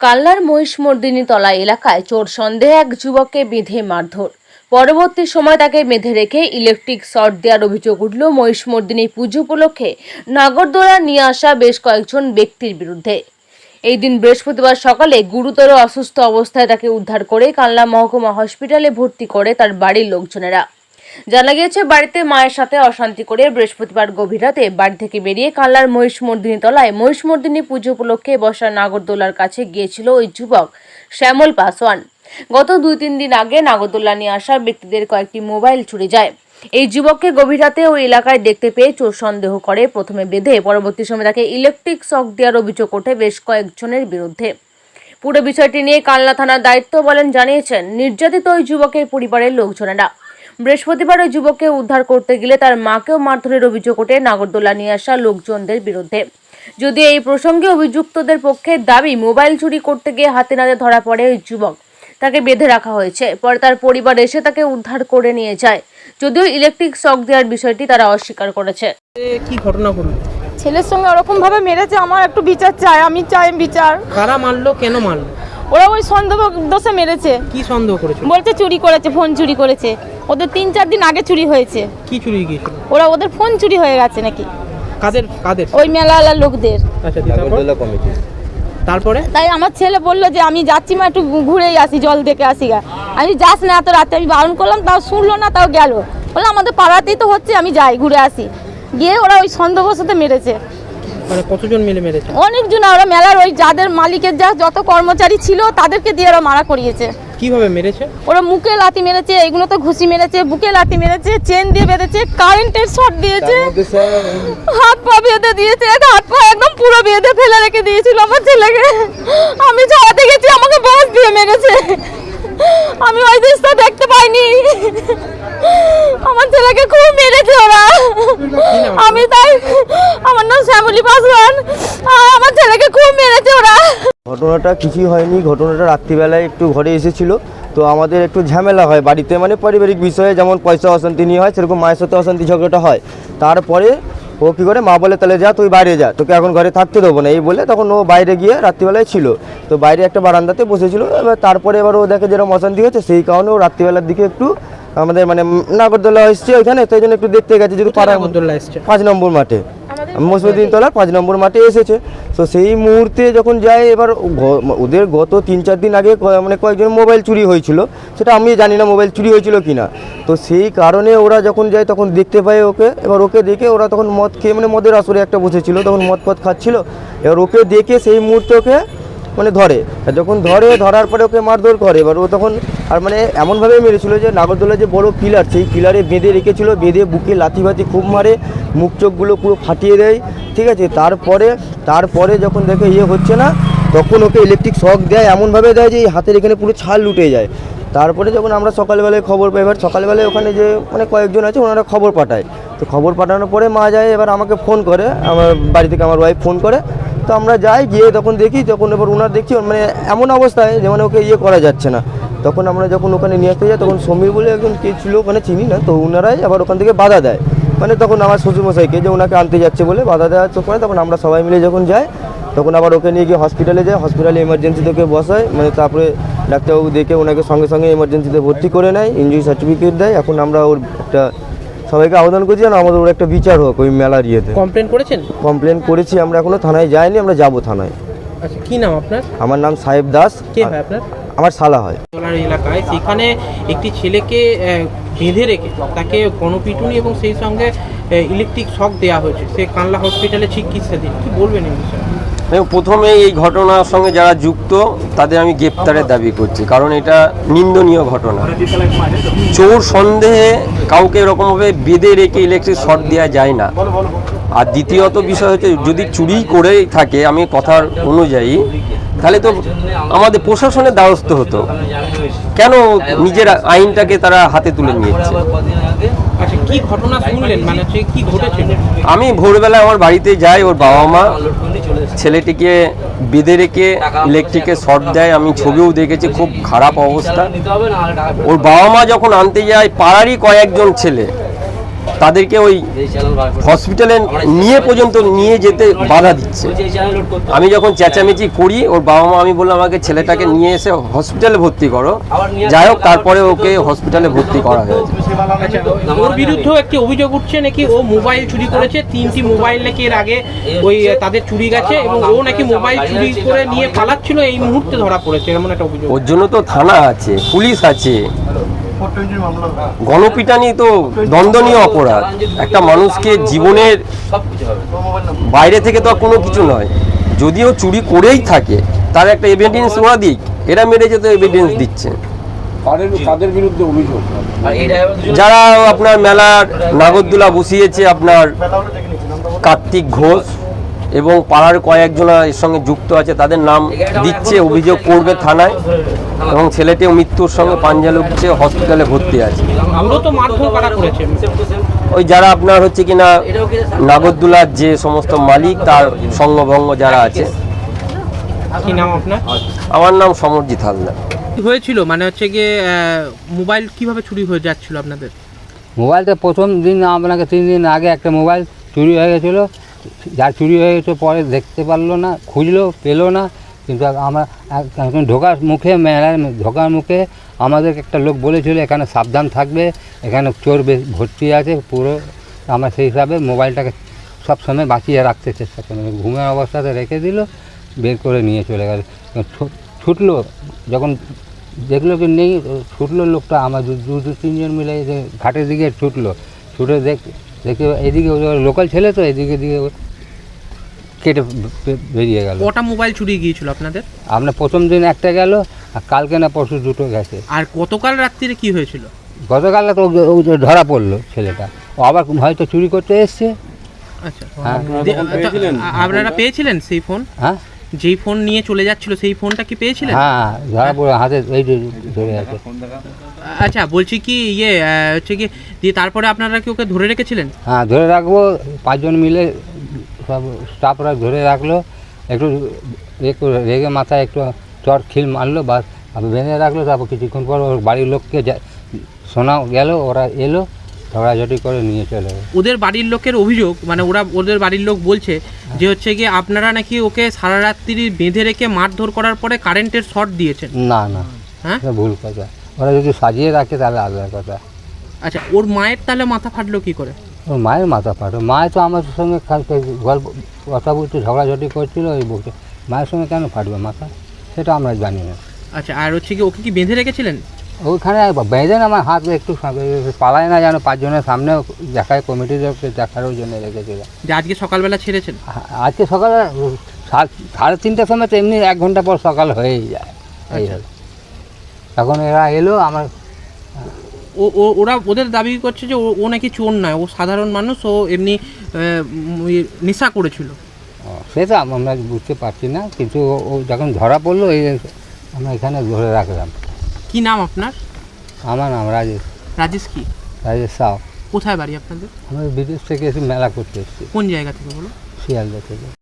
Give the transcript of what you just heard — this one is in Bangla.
কাল্লার মহিষমর্দিনী তলা এলাকায় চোর সন্দেহে এক যুবককে বেঁধে মারধর। পরবর্তী সময় তাকে বেঁধে রেখে ইলেকট্রিক শর্ট দেওয়ার অভিযোগ উঠল মহিষমর্দিনী পুজো উপলক্ষে নাগরদোলা নিয়ে আসা বেশ কয়েকজন ব্যক্তির বিরুদ্ধে। এই দিন বৃহস্পতিবার সকালে গুরুতর অসুস্থ অবস্থায় তাকে উদ্ধার করে কাল্লা মহকুমা হসপিটালে ভর্তি করে তার বাড়ির লোকজনেরা। জানা গিয়েছে, বাড়িতে মায়ের সাথে অশান্তি করে বৃহস্পতিবার গভীর রাতে বাড়ি থেকে বেরিয়ে কাল্লার মহিষমর্দিনী তলায় মহিষমর্দিনী পুজো উপলক্ষে বসা নাগরদোলার কাছে গিয়েছিল ওই যুবক শ্যামল পাসওয়ান। গত দুই তিন দিন আগে নাগরদোলা নিয়ে আসা ব্যক্তিদের কয়েকটি মোবাইল চুরি যায়। এই যুবককে গভীর রাতে ওই এলাকায় দেখতে পেয়ে চোর সন্দেহ করে, প্রথমে বেঁধে পরবর্তী সময় তাকে ইলেকট্রিক শক দেওয়ার অভিযোগ ওঠে বেশ কয়েকজনের বিরুদ্ধে। পুরো বিষয়টি নিয়ে কালনা থানার দায়িত্ব বলেন জানিয়েছেন, নির্যাতিত ওই যুবকের পরিবারের লোকজনেরা। বৃহস্পতিবার ওই যুবককে উদ্ধার করতে গেলে তার মাকেও মারধরের অভিযোগ ওঠে। নাগরদোলা নিয়ে আসা লোকজনদের বিরুদ্ধে। যদি এই প্রসঙ্গে অভিযুক্তদের পক্ষে দাবি মোবাইল চুরি করতে গিয়ে হাতে নাতে ধরা পড়ে ওই যুবক। তাকে বেঁধে রাখা হয়েছে। পরে তার পরিবার এসে তাকে উদ্ধার করে নিয়ে যায়। যদিও ইলেকট্রিক শক দেওয়ার বিষয়টি তারা অস্বীকার করেছে। কি ঘটনা ঘটলো? ছেলের সঙ্গে ওরকম ভাবে মেরেছে আমার একটু বিচার চাই আমি চাই বিচার। কারা মারলো কেন মারলো? ওরা ওই সন্দেহ দোষে মেরেছে। কি সন্দেহ করেছিল? বলছে চুরি করেছে ফোন চুরি করেছে। ওদের তিন চার দিন আগে চুরি হয়েছে। কি চুরি গিয়েছিল ওরা ওদের ফোন চুরি হয়ে গেছে নাকি? কাদের কাদের? ওই মেলাওয়ালার লোকদের। আচ্ছা তারপরে? তাই আমার ছেলে বলল যে আমি যাচ্ছি মা একটু ঘুরেই আসি জল দেখে আসি গা। আমি যাস না এত রাতে আমি বারণ করলাম তাও শুনলো না তাও গেল। বলে আমাদের পাড়াতেই তো হচ্ছে আমি যাই ঘুরে আসি। গিয়ে ওরা ওই সন্দেহবশত মেরেছে। মানে কতজন মিলে মেরেছে? অনেকজন ওরা মেলার ওই যাদের মালিকের যা যত কর্মচারী ছিল তাদেরকে দিয়ে ওরা মারা করিয়েছে। কীভাবে মেরেছে? ওরা মুখে লাথি মেরেছে এগুলো তো ঘুষি মেরেছে বুকে লাথি মেরেছে চেন দিয়ে বেঁধেছে কারেন্টের শট দিয়েছে। হাত পা বেঁধে দিয়েছে হাত পা একদম পুরো বেঁধে ফেলে রেখে দিয়েছিল আমার ছেলেকে। আমি ছাড়াতে গেছি আমাকে বাস দিয়ে মেরেছে। আমি ওই দৃশ্য দেখতে পাইনি। আমার ছেলেকে খুব মেরেছে ওরা। আমি তাই শ্যামলী পাসওয়ান আমার ছেলেকে খুব মেরেছে ওরা। ঘটনাটা কিছুই হয়নি ঘটনাটা রাত্রিবেলায় একটু ঘরে এসেছিল। তো আমাদের একটু ঝামেলা হয় বাড়িতে মানে পারিবারিক বিষয়ে যেমন পয়সা অশান্তি নিয়ে হয় সেরকম মায়ের সাথে অশান্তি ঝগড়াটা হয়। তারপরে ও কী করে মা বলে তাহলে যা তুই বাইরে যা তোকে এখন ঘরে থাকতে দেবো না। এই বলে তখন ও বাইরে গিয়ে রাত্রিবেলায় ছিল। তো বাইরে একটা বারান্দাতে বসেছিল। এবার তারপরে এবার ও দেখে যেরকম অশান্তি হচ্ছে সেই কারণে ও রাত্রিবেলার দিকে একটু আমাদের মানে নাগরদোলা এসছে ওইখানে তাই জন্য একটু দেখতে গেছে যেহেতু নাগরদোল্লা পাঁচ নম্বর মাঠে। মসজিদিন তলার পাঁচ নম্বর মাঠে এসেছে। তো সেই মুহূর্তে যখন যায় এবার ওদের গত তিন চার দিন আগে মানে কয়েকজন মোবাইল চুরি হয়েছিল। সেটা আমি জানি না মোবাইল চুরি হয়েছিল কি না তো সেই কারণে ওরা যখন যায় তখন দেখতে পায় ওকে। এবার ওকে দেখে ওরা তখন মদ খেয়ে মানে মদের আসরে একটা বসেছিল তখন মদ পদ খাচ্ছিল। এবার ওকে দেখে সেই মুহূর্তে ওকে মানে ধরে। যখন ধরে ধরার পরে ওকে মারধর করে। এবার ও তখন আর মানে এমনভাবে মেরেছিল যে নাগরদোলা যে বড় পিলার সেই পিলারে বেঁধে রেখেছিল, বেঁধে বুকে লাথি বাতি খুব মারে, মুখ চোখগুলো পুরো ফাটিয়ে দেয়, ঠিক আছে? তারপরে তারপরে যখন দেখে ইয়ে হচ্ছে না, তখন ওকে ইলেকট্রিক শক দেয়, এমনভাবে দেয় যে এই হাতের এখানে পুরো ছাল লুটে যায়। তারপরে যখন আমরা সকালবেলায় খবর পাই, এবার সকালবেলায় ওখানে যে মানে কয়েকজন আছে, ওনারা খবর পাঠায়। তো খবর পাঠানোর পরে মা যায়, এবার আমাকে ফোন করে, আমার বাড়ি থেকে আমার ওয়াইফ ফোন করে। তো আমরা যাই, গিয়ে তখন দেখি, তখন এবার ওনার দেখছি মানে এমন অবস্থায় যে মানে ওকে ইয়ে করা যাচ্ছে না। তখন আমরা যখন ওখানে নিয়ে আসতে যাই তখন সমীর বলে একজন কে ছিল ওখানে চিনি না তো ওনারাই আবার ওখান থেকে বাধা দেয়। মানে তখন আমার শ্বশুরমশাইকে যে ওনাকে আনতে যাচ্ছে বলে বাধা দেওয়ার চোখ পরে তখন আমরা সবাই মিলে যখন যাই তখন আবার ওকে নিয়ে গিয়ে হসপিটালে যায় হসপিটালে এমার্জেন্সিতে ওকে বসায় মানে তারপরে ডাক্তারবাবু দেখে ওনাকে সঙ্গে সঙ্গে এমার্জেন্সিতে ভর্তি করে নেয় ইঞ্জুরি সার্টিফিকেট দেয়। এখন আমরা ওর একটা সবাইকে আবেদন করছি যেন আমাদের ওর একটা বিচার হোক ওই মেলার ইয়েতে। কমপ্লেন করেছেন? কমপ্লেন করেছি আমরা এখনও থানায় যাইনি আমরা যাব থানায়। আচ্ছা কি নাম আপনার? আমার নাম সাহেব দাস। কে হয় আপনার? আমার শালা হয়। তোলার এলাকায়। সেখানে একটি ছেলেকে বেঁধে রেখে তাকে গণপিটুনি এবং সেই সঙ্গে ইলেকট্রিক শক দেওয়া হয়েছে। সে কানলা হসপিটালে চিকিৎসা দিন কি বলবেন এই বিষয়ে? প্রথমে এই ঘটনার সঙ্গে যারা যুক্ত তাদের আমি গ্রেপ্তারের দাবি করছি। কারণ এটা নিন্দনীয় ঘটনা। চোর সন্দেহে কাউকে এরকমভাবে বেঁধে রেখে ইলেকট্রিক শর্ট দেওয়া যায় না। আর দ্বিতীয়ত বিষয় হচ্ছে যদি চুরি করেই থাকে আমি কথার অনুযায়ী তাহলে তো আমাদের প্রশাসনের দ্বারস্থ হতো। কেন নিজের আইনটাকে তারা হাতে তুলে নিয়েছে? আচ্ছা মানে আমি ভোরবেলা আমার বাড়িতে যাই ওর বাবা মা ছেলেটিকে বেঁধে রেখে ইলেকট্রিকে শর্ট দেয় আমি ছবিও দেখেছি খুব খারাপ অবস্থা। ওর বাবা মা যখন আনতে যায় পাড়ারই কয়েকজন ছেলে। তাদেরকে ওই হসপিটালে নিয়ে পর্যন্ত নিয়ে যেতে বাধা দিচ্ছে। আমি যখন চেঁচামেচি করি ওর বাবা মা আমি বললাম আমাকে ছেলেটাকে নিয়ে এসে হসপিটালে ভর্তি করো। যাই হোক তারপরে ওকে হসপিটালে ভর্তি করা হয়েছে। ওর বিরুদ্ধেও একটি অভিযোগ উঠছে নাকি ও মোবাইল চুরি করেছে? তিনটি মোবাইল নাকি এর আগে ওই তাদের চুরি গেছে এবং ও নাকি মোবাইল চুরি করে নিয়ে পালাচ্ছিল? এই মুহূর্তে ধরা পড়েছে এমন একটা অভিযোগ। ওর জন্য তো থানা আছে পুলিশ আছে। গণপিটানি তো দ্বন্দ্বনীয় অপরাধ। একটা মানুষকে জীবনের বাইরে থেকে তো আর কোনো কিছু নয়। যদিও চুরি করেই থাকে তার একটা এভিডেন্স ওরা দিক। এরা মেরেছে তো এভিডেন্স দিচ্ছে। বিরুদ্ধে অভিযোগ? যারা আপনার মেলার নাগরদোলা বসিয়েছে আপনার কার্তিক ঘোষ এবং পাড়ার কয়েকজনা এর সঙ্গে যুক্ত আছে তাদের নাম দিচ্ছে অভিযোগ করবে থানায়। এবং ছেলেটিও মৃত্যুর সঙ্গে পাঞ্জা লুকছে হসপিটালে ভর্তি আছে। মূলত মারধর করা করেছে? ওই যারা আপনার হচ্ছে কিনা নাগরদোলার যে সমস্ত মালিক তার সঙ্গভঙ্গ যারা আছে। কি নাম আপনার? আমার নাম সমরজিৎ হালদার। হয়েছিল? মানে হচ্ছে গিয়ে মোবাইল কীভাবে চুরি হয়ে যাচ্ছিল আপনাদের? মোবাইলটা প্রথম দিন আপনাকে তিন দিন আগে একটা মোবাইল চুরি হয়ে গেছিল। যা চুরি হয়ে গেছে পরে দেখতে পারল না, খুঁজলো, পেল না। কিন্তু আমরা ঢোকার মুখে, মেলার ঢোকার মুখে আমাদের একটা লোক বলেছিল, এখানে সাবধান থাকবে, এখানে চোর ভর্তি আছে, পুরো আমরা সেই হিসাবে মোবাইলটাকে সব সময় বাঁচিয়ে রাখতে চেষ্টা করি ঘুমের অবস্থাতে রেখে দিল, বের করে নিয়ে চলে গেল। ছুটলো, যখন দেখল কি নেই, ছুটলো লোকটা, আমার দু দু তিনজন মিলে ঘাটের দিকে ছুটলো। ছুটে দেখ দেখে এদিকে লোকাল ছেলে তো এদিকে দিকে ও কেটে বেরিয়ে গেল। কটা মোবাইল চুরি গিয়েছিল আপনাদের? আপনার প্রথম দিন একটা গেল আর কালকে না পরশু দুটো গেছে। আর গতকাল রাত্রিরে কি হয়েছিল? গতকালে তো ধরা পড়ল ছেলেটা। ও আবার হয়তো চুরি করতে এসছে। আচ্ছা। হ্যাঁ। আপনারা পেয়েছিলেন সেই ফোন? হ্যাঁ। যেই ফোন নিয়ে চলে যাচ্ছিল সেই ফোনটা কি পেয়েছিলেন? হ্যাঁ ধরা পড়ে হাতে এই ধরে আছে। আচ্ছা বলছি কি ইয়ে হচ্ছে কি দিয়ে তারপরে আপনারা কি ওকে ধরে রেখেছিলেন? হ্যাঁ ধরে রাখব পাঁচজন মিলে সব স্টাফরা ধরে রাখল একটু একটু রেগে মাথায় একটু চট খিল মারলো বা বেঁধে রাখল তারপর কিছুক্ষণ পর ওর বাড়ির লোককে শোনা গেল ওরা এলো ঝগড়াঝাটি করে নিয়ে চলে ওদের বাড়ির লোকের অভিযোগ মানে ওরা ওদের বাড়ির লোক বলছে যে হচ্ছে কি আপনারা নাকি ওকে সারা রাত্রি বেঁধে রেখে মারধর করার পরে কারেন্টের শর্ট দিয়েছেন। না না। হ্যাঁ? এটা ভুল কথা। ওরা যদি সাজিয়ে রাখে তাহলে আলাদা কথা। আচ্ছা ওর মায়ের তাহলে মাথা ফাটলো কি করে? ওর মায়ের মাথা ফাটো মায়ের তো আমার সঙ্গে গল্প কথা বলতে ঝগড়াঝাটি করছিল ওই বলছে মায়ের সঙ্গে কেন ফাটবে মাথা? সেটা আমরা জানি না। আচ্ছা আর হচ্ছে কি ওকে কি বেঁধে রেখেছিলেন? ওইখানে বেঁধে না আমার হাত একটু পালায় না যেন পাঁচজনের সামনে দেখায় কমিটির লোককে দেখারও জন্য রেখেছিল যে আজকে সকালবেলা ছেড়েছেন? আজকে সকালে সাড়ে তিনটের সময় তো এমনি এক ঘণ্টা পর সকাল হয়েই যায় এই হলো। তখন এরা এলো আমার ও ওরা ওদের দাবি করছে যে ও- নাকি চোর নয় ও সাধারণ মানুষ ও এমনি নেশা করেছিল। সেটা আমরা বুঝতে পারছি না কিন্তু ও যখন ধরা পড়ল এই আমরা এখানে ধরে রাখলাম। কি নাম আপনার? আমার নাম রাজেশ। রাজেশ কি? রাজেশ সাউ। কোথায় বাড়ি আপনাদের? আমরা বিদেশ থেকে এসে মেলা করতে এসেছি। কোন জায়গা থেকে বলো শিয়ালদা থেকে।